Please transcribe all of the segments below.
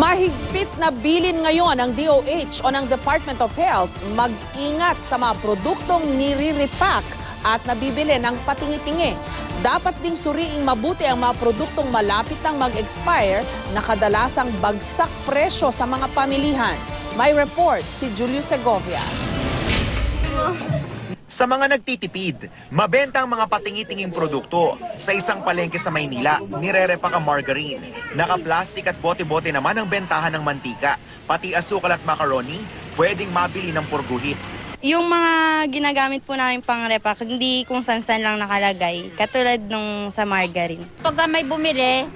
Mahigpit na bilin ngayon ng DOH o ng Department of Health mag-ingat sa mga produktong nire-repack at nabibili ng patingi-tingi. Dapat ding suriing mabuti ang mga produktong malapit ng mag-expire na kadalasang bagsak presyo sa mga pamilihan. May report si Julio Segovia. Sa mga nagtitipid, mabenta ang mga patingi-tinging produkto. Sa isang palengke sa Maynila, nirerepak ang margarine. Naka-plastic at bote-bote naman ang bentahan ng mantika. Pati asukal at macaroni, pwedeng mabili ng purguhit. Yung mga ginagamit po namin pang repack, hindi kung san-san lang nakalagay. Katulad nung sa margarine. Pagka may bumili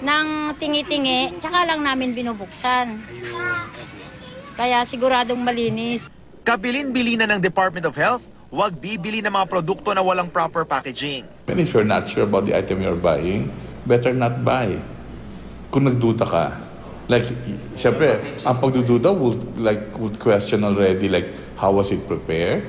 ng tingi-tingi, tsaka lang namin binubuksan. Kaya siguradong malinis. Kabilin-bilinan ng Department of Health, huwag bibili ng mga produkto na walang proper packaging. And if you're not sure about the item you're buying, better not buy. Kung nagduda ka, like, siyempre, ang pagdududa would, like, would question already, like, how was it prepared?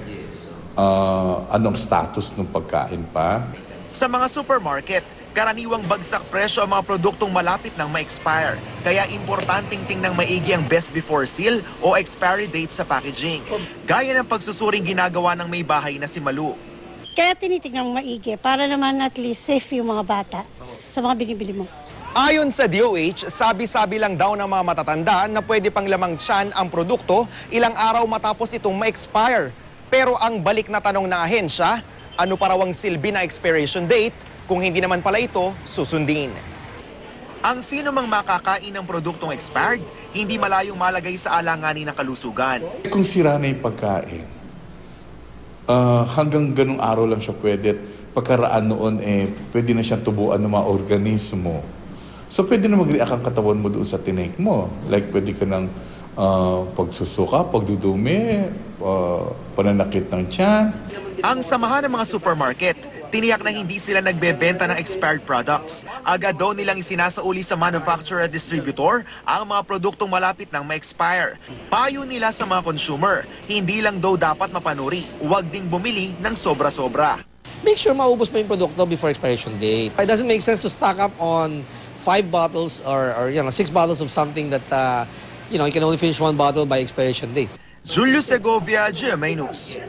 Uh, anong status ng pagkain pa? Sa mga supermarket, karaniwang bagsak presyo ang mga produktong malapit ng ma-expire. Kaya importanteng tingnang maigi ang best before seal o expiry date sa packaging. Gaya ng pagsusuring ginagawa ng may bahay na si Malu. Kaya tinitignan mo maigi para naman at least safe yung mga bata sa mga binibili mo. Ayon sa DOH, sabi-sabi lang daw ng mga matatanda na pwede pang lamang tiyan ang produkto ilang araw matapos itong ma-expire. Pero ang balik na tanong ng ahensya, ano pa raw ang silbi na expiration date kung hindi naman pala ito susundin? Ang sino mang makakain ng produktong expired, hindi malayong malagay sa alanganin ng kalusugan. Kung sira na yung pagkain, ah, hanggang ganung araw lang siya pwede. Pagkaraan noon, eh, pwede na siyang tubuan ng mga organismo. So, pwede na mag-react ang katawan mo doon sa tinake mo. Like, pwede ka ng ah, pagsusuka, pagdudumi, ah, pananakit ng tiyan. Ang samahan ng mga supermarket, tiniyak na hindi sila nagbebenta ng expired products. Agad daw nilang isinasauli sa manufacturer at distributor ang mga produktong malapit ng ma-expire. Payo nila sa mga consumer, hindi lang daw dapat mapanuri, huwag ding bumili ng sobra-sobra. make sure maubos mo yung produkto before expiration date. It doesn't make sense to stock up on five bottles or, or you know, six bottles of something that, uh, you know, you can only finish one bottle by expiration date. Julio Segovia, GMA News.